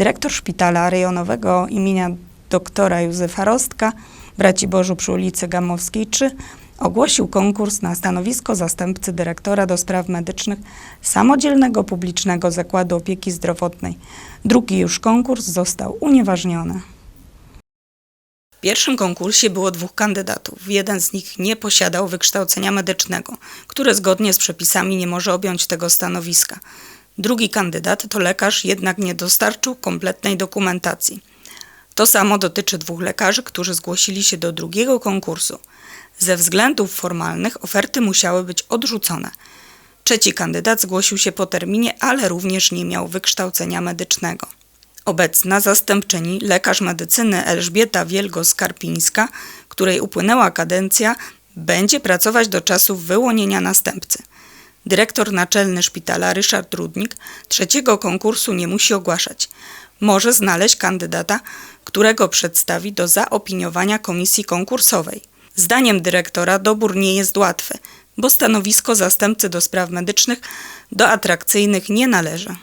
Dyrektor szpitala rejonowego imienia doktora Józefa Rostka w Raciborzu przy ulicy Gamowskiej 3 ogłosił konkurs na stanowisko zastępcy dyrektora do spraw medycznych Samodzielnego Publicznego Zakładu Opieki Zdrowotnej. Drugi już konkurs został unieważniony. W pierwszym konkursie było dwóch kandydatów. Jeden z nich nie posiadał wykształcenia medycznego, które zgodnie z przepisami nie może objąć tego stanowiska. Drugi kandydat to lekarz, jednak nie dostarczył kompletnej dokumentacji. To samo dotyczy dwóch lekarzy, którzy zgłosili się do drugiego konkursu. Ze względów formalnych oferty musiały być odrzucone. Trzeci kandydat zgłosił się po terminie, ale również nie miał wykształcenia medycznego. Obecna zastępczyni, lekarz medycyny Elżbieta Wielgo-Skarpińska, której upłynęła kadencja, będzie pracować do czasu wyłonienia następcy. Dyrektor naczelny szpitala Ryszard Rudnik trzeciego konkursu nie musi ogłaszać. Może znaleźć kandydata, którego przedstawi do zaopiniowania komisji konkursowej. Zdaniem dyrektora dobór nie jest łatwy, bo stanowisko zastępcy do spraw medycznych do atrakcyjnych nie należy.